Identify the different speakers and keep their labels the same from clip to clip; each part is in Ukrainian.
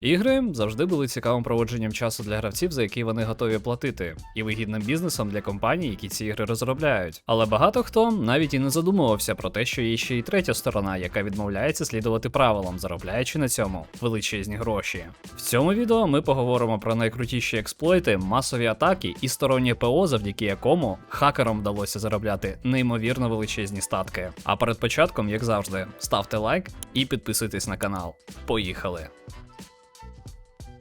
Speaker 1: Ігри завжди були цікавим проводженням часу для гравців, за які вони готові платити, і вигідним бізнесом для компаній, які ці ігри розробляють. Але багато хто навіть і не задумувався про те, що є ще й третя сторона, яка відмовляється слідувати правилам, заробляючи на цьому величезні гроші. В цьому відео ми поговоримо про найкрутіші експлойти, масові атаки і стороннє ПО, завдяки якому хакерам вдалося заробляти неймовірно величезні статки. А перед початком, як завжди, ставте лайк і підписуйтесь на канал. Поїхали!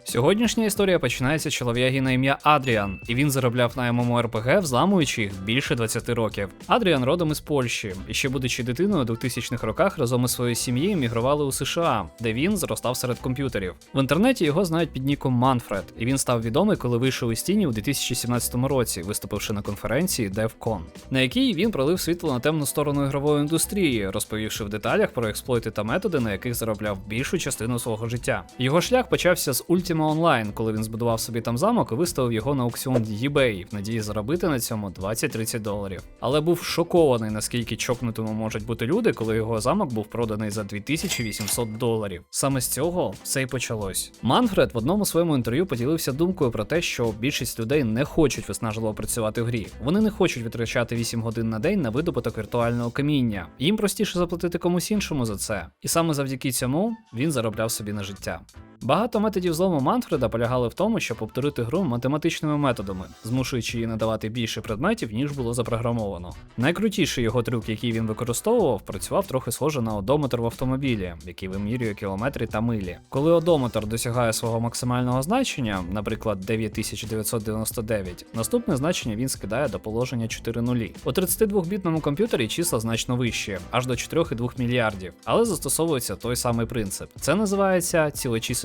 Speaker 1: Сьогоднішня історія починається з чолов'яги на ім'я Адріан, і він заробляв на MMORPG, взламуючи їх більше 20 років. Адріан родом із Польщі, і ще будучи дитиною у 2000-х роках разом із своєю сім'єю мігрували у США, де він зростав серед комп'ютерів. В інтернеті його знають під ніком Манфред, і він став відомий, коли вийшов із тіні у 2017 році, виступивши на конференції DevCon, на якій він пролив світло на темну сторону ігрової індустрії, розповівши в деталях про експлойти та методи, на яких заробляв більшу частину свого життя. Його шлях почався з Ultima Online, коли він збудував собі там замок і виставив його на аукціон eBay в надії заробити на цьому 20-30 доларів. Але був шокований, наскільки чокнутими можуть бути люди, коли його замок був проданий за 2800 доларів. Саме з цього все й почалось. Манфред в одному своєму інтерв'ю поділився думкою про те, що більшість людей не хочуть виснажливо працювати в грі. Вони не хочуть витрачати 8 годин на день на видобуток віртуального каміння. Їм простіше заплатити комусь іншому за це. І саме завдяки цьому він заробляв собі на життя. Багато методів злому Манфреда полягали в тому, щоб повторити гру математичними методами, змушуючи її надавати більше предметів, ніж було запрограмовано. Найкрутіший його трюк, який він використовував, працював трохи схоже на одометр в автомобілі, який вимірює кілометри та милі. Коли одометр досягає свого максимального значення, наприклад 9999, наступне значення він скидає до положення 4 нулі. У 32-бітному комп'ютері числа значно вищі, аж до 4,2 мільярдів, але застосовується той самий принцип. Це називається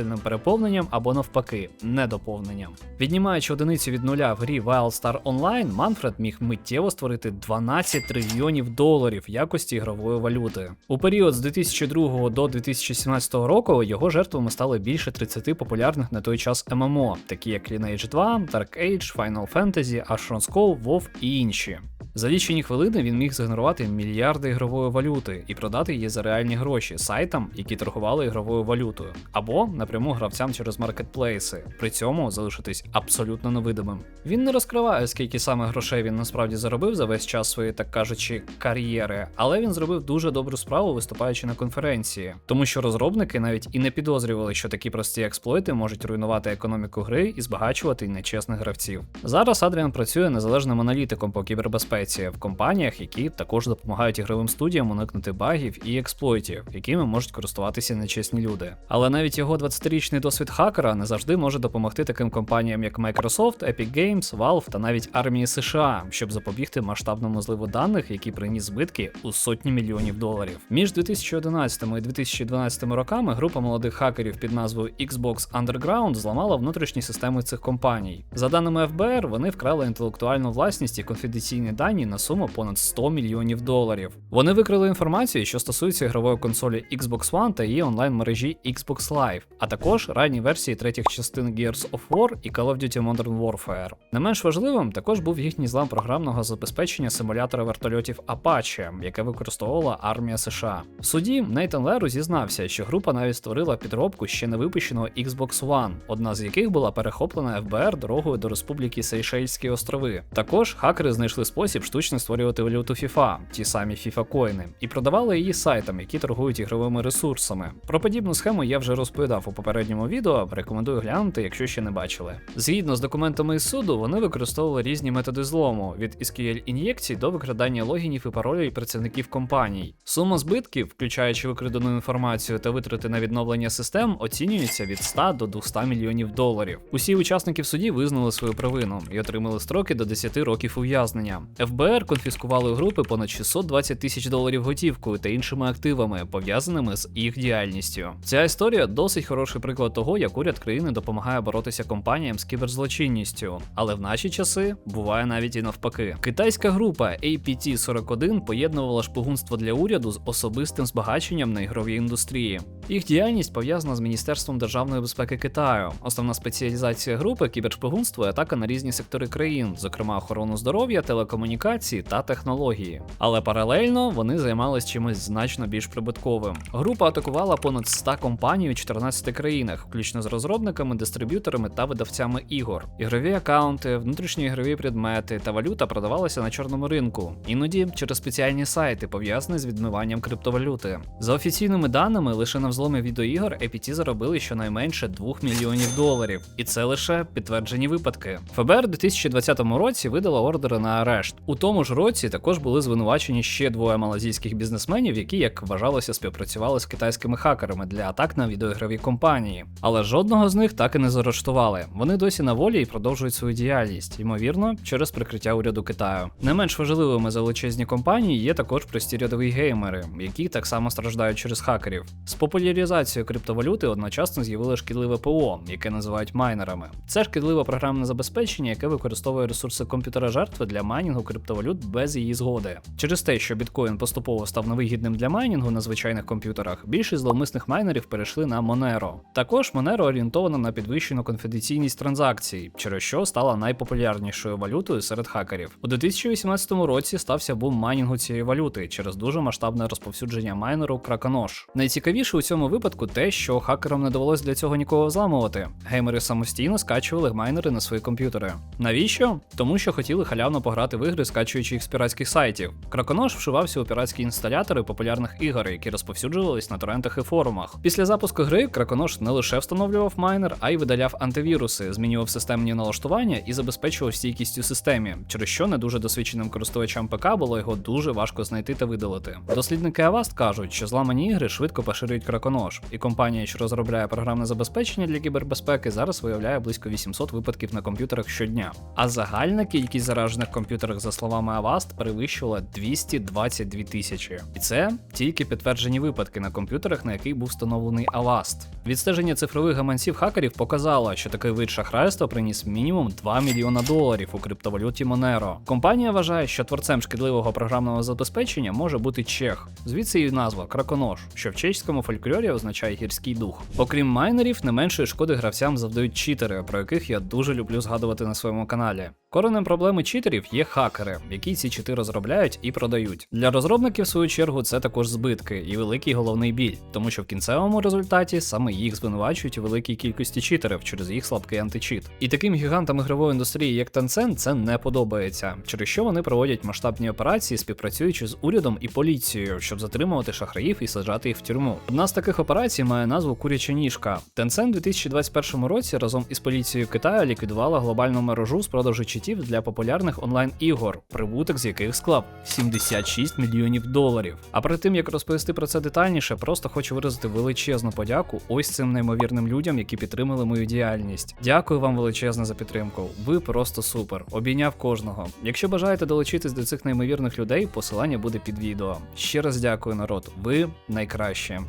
Speaker 1: цілочисельним переповненням або навпаки, недоповненням. Віднімаючи одиницю від нуля в грі Wild Star Online, Манфред міг миттєво створити 12 трильйонів доларів якості ігрової валюти. У період з 2002 до 2017 року його жертвами стали більше 30 популярних на той час ММО, такі як Lineage 2, Dark Age, Final Fantasy, Asheron's Call, WoW і інші. За лічені хвилини він міг згенерувати мільярди ігрової валюти і продати її за реальні гроші сайтам, які торгували ігровою валютою, або напряму гравцям через маркетплейси, при цьому залишитись абсолютно невидимим. Він не розкриває, скільки саме грошей він насправді заробив за весь час своєї, так кажучи, кар'єри, але він зробив дуже добру справу, виступаючи на конференції, тому що розробники навіть і не підозрювали, що такі прості експлойти можуть руйнувати економіку гри і збагачувати нечесних гравців. Зараз Адріан працює незалежним аналітиком по кібербезпеці в компаніях, які також допомагають ігровим студіям уникнути багів і експлойтів, якими можуть користуватися нечесні люди. Але навіть його 20-річний досвід хакера не завжди може допомогти таким компаніям, як Microsoft, Epic Games, Valve та навіть армії США, щоб запобігти масштабному зливу даних, який приніс збитки у сотні мільйонів доларів. Між 2011 і 2012 роками група молодих хакерів під назвою Xbox Underground зламала внутрішні системи цих компаній. За даними ФБР, вони вкрали інтелектуальну власність і конфіденційні дані на суму понад 100 мільйонів доларів. Вони викрили інформацію, що стосується ігрової консолі Xbox One та її онлайн-мережі Xbox Live, а також ранні версії третіх частин Gears of War і Call of Duty Modern Warfare. Не менш важливим також був їхній злам програмного забезпечення симулятора вертольотів Apache, яке використовувала армія США. В суді Нейтан Леру зізнався, що група навіть створила підробку ще не випущеного Xbox One, одна з яких була перехоплена ФБР дорогою до Республіки Сейшельські острови. Також хакери знайшли спосіб штучно створювати валюту FIFA, ті самі FIFA коїни, і продавали її сайтам, які торгують ігровими ресурсами. Про подібну схему я вже розповідав у попередньому відео, рекомендую глянути, якщо ще не бачили. Згідно з документами із суду, вони використовували різні методи злому від SQL ін'єкцій до викрадання логінів і паролів працівників компаній. Сума збитків, включаючи викрадену інформацію та витрати на відновлення систем, оцінюється від 100 до 200 мільйонів доларів. Усі учасники в суді визнали свою провину і отримали строки до 10 років ув'язнення. ФБР конфіскували у групи понад 620 тисяч доларів готівкою та іншими активами, пов'язаними з їх діяльністю. Ця історія досить хороший приклад того, як уряд країни допомагає боротися компаніям з кіберзлочинністю. Але в наші часи буває навіть і навпаки. Китайська група APT-41 поєднувала шпигунство для уряду з особистим збагаченням на ігровій індустрії. Їх діяльність пов'язана з Міністерством державної безпеки Китаю. Основна спеціалізація групи кібершпигунство і атака на різні сектори країн, зокрема охорону здоров'я, телекомунікації та технології. Але паралельно вони займались чимось значно більш прибутковим. Група атакувала понад 100 компаній у 14 країнах, включно з розробниками, дистриб'юторами та видавцями ігор. Ігрові акаунти, внутрішні ігрові предмети та валюта продавалися на чорному ринку, іноді через спеціальні сайти, пов'язані з відмиванням криптовалюти. За офіційними даними, лише на взломі відеоігор APT заробили щонайменше 2 мільйонів доларів, і це лише підтверджені випадки. ФБР у 2020 році видало ордери на арешт. У тому ж році також були звинувачені ще двоє малазійських бізнесменів, які, як вважалося, співпрацювали з китайськими хакерами для атак на відеоігрові компанії. Але жодного з них так і не заарештували. Вони досі на волі і продовжують свою діяльність, ймовірно, через прикриття уряду Китаю. Не менш важливими за величезні компанії є також прості рядові геймери, які так само страждають через хакерів. З популяризацією криптовалюти одночасно з'явило шкідливе ПО, яке називають майнерами. Це шкідливе програмне забезпечення, яке використовує ресурси комп'ютера жертви для майнінгу криптовалют без її згоди. Через те, що біткоін поступово став невигідним для майнінгу на звичайних комп'ютерах, більшість зловмисних майнерів перейшли на Monero. Також Monero орієнтована на підвищену конфіденційність транзакцій, через що стала найпопулярнішою валютою серед хакерів. У 2018 році стався бум майнінгу цієї валюти через дуже масштабне розповсюдження майнеру Краконош. Найцікавіше у цьому випадку те, що хакерам не довелось для цього нікого взламувати. Геймери самостійно скачували майнери на свої комп'ютери. Навіщо? Тому що хотіли халявно пограти в ігри, скачуючи їх з піратських сайтів. Краконош вшивався у піратські інсталятори популярних ігор, які розповсюджувались на торрентах і форумах. Після запуску гри Краконош не лише встановлював майнер, а й видаляв антивіруси, змінював системні налаштування і забезпечував стійкість у системі, через що не дуже досвідченим користувачам ПК було його дуже важко знайти та видалити. Дослідники Avast кажуть, що зламані ігри швидко поширюють краконош, і компанія, що розробляє програмне забезпечення для кібербезпеки, зараз виявляє близько 800 випадків на комп'ютерах щодня. А загальна кількість заражених комп'ютерах, за словами Avast, перевищувала 222 тисячі. І це тільки підтверджені випадки на комп'ютерах, на яких був встановлений Avast. Відстеження цифрових гаманців хакерів показало, що такий вид шахрайства приніс мінімум 2 мільйона доларів у криптовалюті Monero. Компанія вважає, що творцем шкідливого програмного забезпечення може бути чех. Звідси і назва краконош, що в чеському фольклорі означає гірський дух. Окрім майнерів, не меншої шкоди гравцям завдають читери, про яких я дуже люблю згадувати на своєму каналі. Коренем проблеми читерів є хакери, які ці чити розробляють і продають. Для розробників, в свою чергу, це також збитки і великий головний біль, тому що в кінцевому результаті саме їх звинувачують у великій кількості читерів через їх слабкий античит. І таким гігантам ігрової індустрії, як Tencent, це не подобається, через що вони проводять масштабні операції, співпрацюючи з урядом і поліцією, щоб затримувати шахраїв і саджати їх в тюрму. Одна з таких операцій має назву Куряча ніжка. Tencent у 2021 році разом із поліцією Китаю ліквідувала глобальну мережу з продажу читів для популярних онлайн-ігор, прибуток з яких склав 76 мільйонів доларів. А перед тим як розповісти про це детальніше, просто хочу виразити величезну подяку ось цим неймовірним людям, які підтримали мою діяльність. Дякую вам величезно за підтримку. Ви просто супер. Обійняв кожного. Якщо бажаєте долучитись до цих неймовірних людей, посилання буде під відео. Ще раз дякую, народ. Ви найкращі.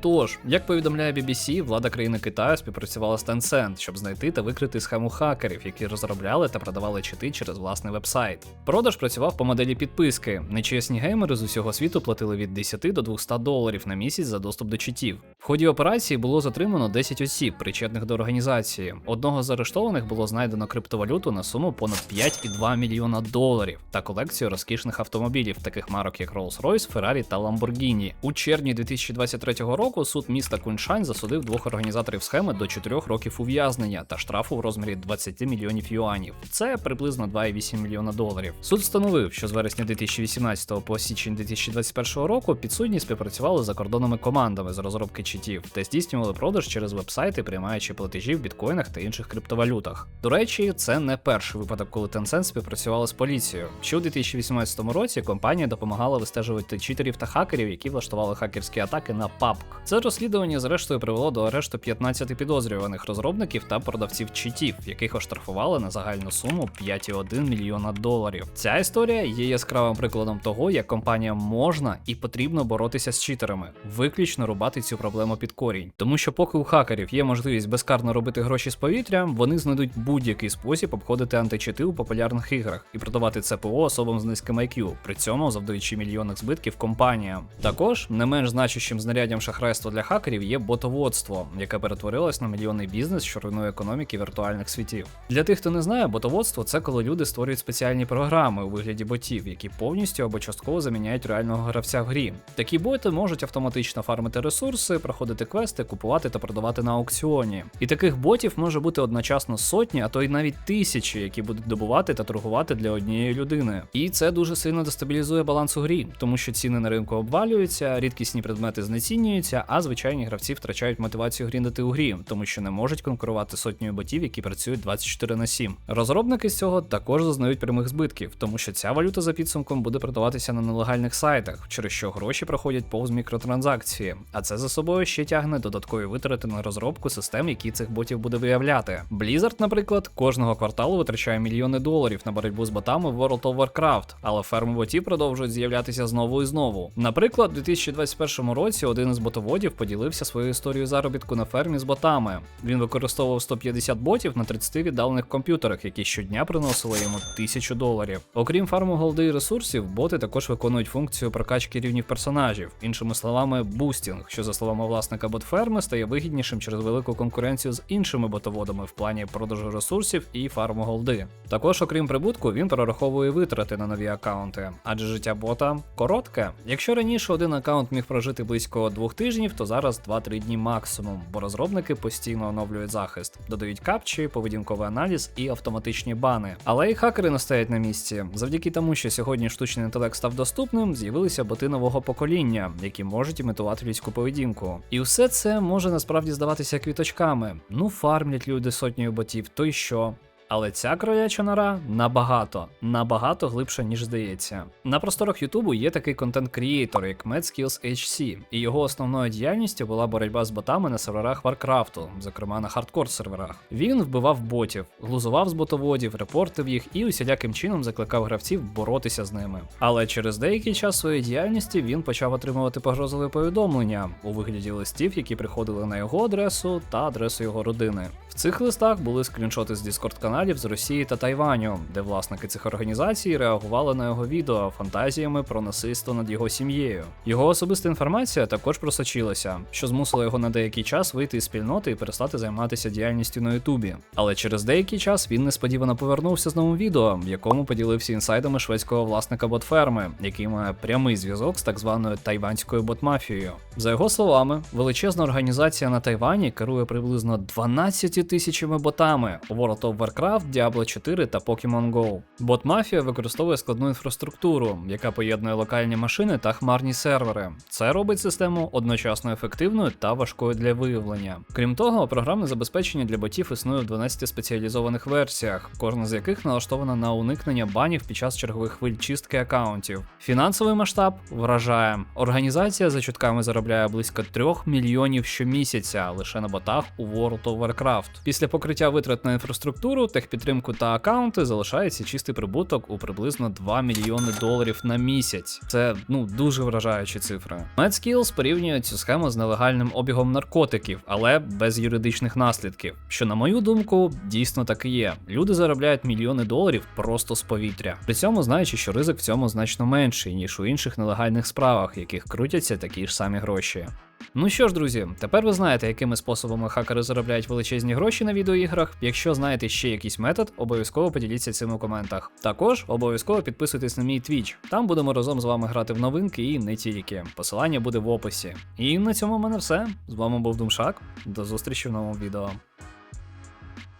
Speaker 1: Тож, як повідомляє BBC, влада країни Китаю співпрацювала з Tencent, щоб знайти та викрити схему хакерів, які розробляли та продавали чити через власний вебсайт. Продаж працював по моделі підписки. Нечесні геймери з усього світу платили від 10 до 200 доларів на місяць за доступ до читів. Ході операції було затримано 10 осіб, причетних до організації. Одного з арештованих було знайдено криптовалюту на суму понад 5,2 мільйона доларів та колекцію розкішних автомобілів, таких марок як Rolls-Royce, Ferrari та Lamborghini. У червні 2023 року суд міста Куншань засудив двох організаторів схеми до 4 років ув'язнення та штрафу в розмірі 20 мільйонів юанів. Це приблизно 2,8 мільйона доларів. Суд встановив, що з вересня 2018 по січень 2021 року підсудні співпрацювали з закордонними командами з розробки читів та здійснювали продаж через вебсайти, приймаючи платежі в біткоїнах та інших криптовалютах. До речі, це не перший випадок, коли Tencent співпрацювала з поліцією. Ще у 2018 році компанія допомагала вистежувати читерів та хакерів, які влаштували хакерські атаки на PUBG. Це розслідування, зрештою, привело до арешту 15 підозрюваних розробників та продавців читів, яких оштрафували на загальну суму 5,1 мільйона доларів. Ця історія є яскравим прикладом того, як компаніям можна і потрібно боротися з читерами, виключно рубати цю проблему під корінь. Тому що, поки у хакерів є можливість безкарно робити гроші з повітря, вони знайдуть будь-який спосіб обходити античити у популярних іграх і продавати це ПО особам з низьким IQ, при цьому завдаючи мільйонних збитків компаніям. Також не менш значущим знаряддям шахрайства для хакерів є ботоводство, яке перетворилось на мільйонний бізнес, що руйнує економіки віртуальних світів. Для тих, хто не знає, ботоводство це коли люди створюють спеціальні програми у вигляді ботів, які повністю або частково заміняють реального гравця в грі. Такі боти можуть автоматично фармити ресурси, проходити квести, купувати та продавати на аукціоні. І таких ботів може бути одночасно сотні, а то й навіть тисячі, які будуть добувати та торгувати для однієї людини. І це дуже сильно дестабілізує баланс у грі, тому що ціни на ринку обвалюються, рідкісні предмети знецінюються, а звичайні гравці втрачають мотивацію гріндати у грі, тому що не можуть конкурувати сотнею ботів, які працюють 24 на 7. Розробники з цього також зазнають прямих збитків, тому що ця валюта за підсумком буде продаватися на нелегальних сайтах, через що гроші проходять повз мікротранзакції, а це за собою ще тягне додаткові витрати на розробку систем, які цих ботів буде виявляти. Blizzard, наприклад, кожного кварталу витрачає мільйони доларів на боротьбу з ботами в World of Warcraft, але ферми ботів продовжують з'являтися знову і знову. Наприклад, у 2021 році один із ботоводів поділився своєю історією заробітку на фермі з ботами. Він використовував 150 ботів на 30 віддалених комп'ютерах, які щодня приносили йому 1000 доларів. Окрім фарму голди і ресурсів, боти також виконують функцію прокачки рівнів персонажів, іншими словами, бустінг, що за словами власника ботферми стає вигіднішим через велику конкуренцію з іншими ботоводами в плані продажу ресурсів і фарму голди. Також, окрім прибутку, він прораховує витрати на нові аккаунти, адже життя бота коротке. Якщо раніше один аккаунт міг прожити близько двох тижнів, то зараз 2-3 дні максимум, бо розробники постійно оновлюють захист, додають капчі, поведінковий аналіз і автоматичні бани. Але і хакери не стоять на місці. Завдяки тому, що сьогодні штучний інтелект став доступним, з'явилися боти нового покоління, які можуть імітувати людську поведінку. І все це може насправді здаватися квіточками. Ну, фармлять люди сотнею ботів, то й що? Але ця кроляча нора набагато, набагато глибша, ніж здається. На просторах Ютубу є такий контент-крієйтор, як MadSkills HC, і його основною діяльністю була боротьба з ботами на серверах Варкрафту, зокрема на хардкор серверах. Він вбивав ботів, глузував з ботоводів, репортив їх і усіляким чином закликав гравців боротися з ними. Але через деякий час своєї діяльності він почав отримувати погрозові повідомлення у вигляді листів, які приходили на його адресу та адресу його родини. Цих листах були скріншоти з Discord каналів з Росії та Тайваню, де власники цих організацій реагували на його відео фантазіями про насильство над його сім'єю. Його особиста інформація також просочилася, що змусило його на деякий час вийти із спільноти і перестати займатися діяльністю на Ютубі. Але через деякий час він несподівано повернувся з новим відео, в якому поділився інсайдами шведського власника ботферми, який має прямий зв'язок з так званою тайванською ботмафією. За його словами, величезна організація на Тайвані керує приблизно 12 тисячами ботами у World of Warcraft, Diablo 4 та Pokemon Go. Бот-мафія використовує складну інфраструктуру, яка поєднує локальні машини та хмарні сервери. Це робить систему одночасно ефективною та важкою для виявлення. Крім того, програмне забезпечення для ботів існує в 12 спеціалізованих версіях, кожна з яких налаштована на уникнення банів під час чергових хвиль чистки акаунтів. Фінансовий масштаб вражає. Організація за чутками заробляє близько 3 мільйонів щомісяця лише на ботах у World of Warcraft. Після покриття витрат на інфраструктуру, техпідтримку та акаунти залишається чистий прибуток у приблизно 2 мільйони доларів на місяць. Це ну дуже вражаючі цифри. MadSkills порівнює цю схему з нелегальним обігом наркотиків, але без юридичних наслідків. Що, на мою думку, дійсно так і є. Люди заробляють мільйони доларів просто з повітря. При цьому знаючи, що ризик в цьому значно менший, ніж у інших нелегальних справах, яких крутяться такі ж самі гроші. Ну що ж, друзі, тепер ви знаєте, якими способами хакери заробляють величезні гроші на відеоіграх. Якщо знаєте ще якийсь метод, обов'язково поділіться цим у коментах. Також обов'язково підписуйтесь на мій Twitch. Там будемо разом з вами грати в новинки і не тільки. Посилання буде в описі. І на цьому в мене все. З вами був Думшак. До зустрічі в новому відео.